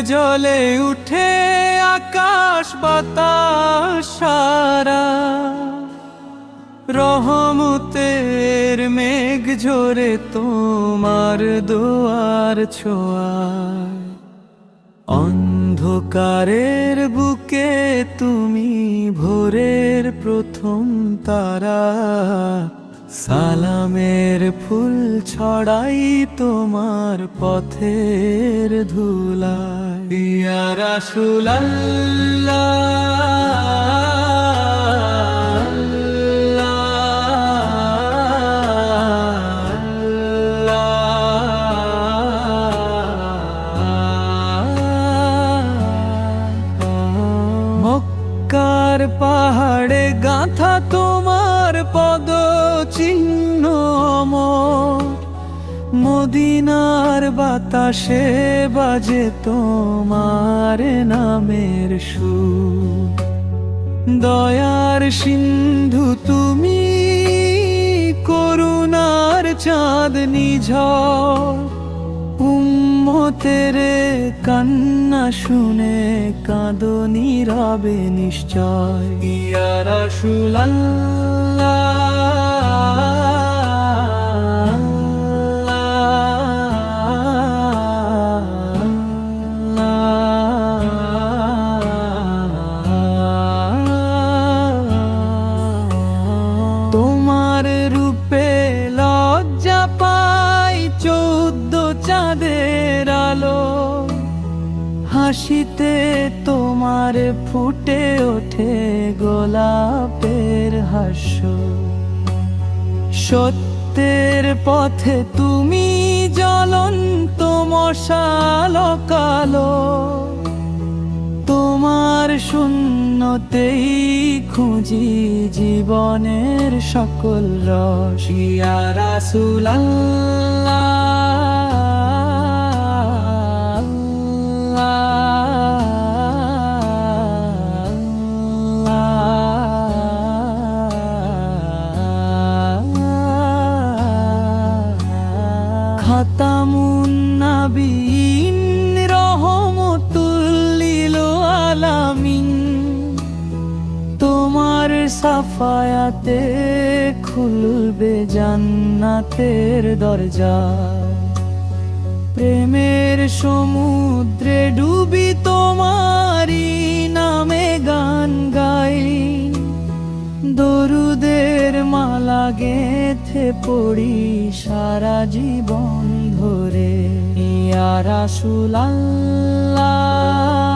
জলে উঠে আকাশ বাতাস সারা। রহমতের মেঘ ঝরে তোমার দোয়ার ছোঁয়ায়। অন্ধকারের বুকে তুমি ভোরের প্রথম তারা। সালামের ফুল ছড়াই তোমার পথের ধুলা। ইয়ারা ইয়া মক্কার পাহাড়ে গাথা তোমার পদ চিহ্ন মদিনার বাতাসে বাজে তোমার নামের সুর। দয়ার সিন্ধু তুমি, করুণার চাঁদনি ঝড় উম্মতের কান্না শুনে কাঁদো নীরবে নিশ্চয় ইয়া রাসূলাল্লাহ তোমার রূপে লজ্জা পাই চৌদ্দ চাঁদের আলো হাসিতে তোমার ফুটে ওঠে গোলাপের হাস্য। সত্যের পথে তুমি জ্বলন্ত মশাল কালো। তোমার শূন্যতেই খুঁজি জীবনের সকল রস। ইয়া রাসূলাল্লাহ। সাফায়াতে খুলবে জান্নাতের দরজা। প্রেমের সমুদ্রে ডুবি তোমারি নামে গান গাই। দরুদের মালা গেথে পড়ি সারা জীবন ধরে। ইয়া রাসূলাল্লাহ।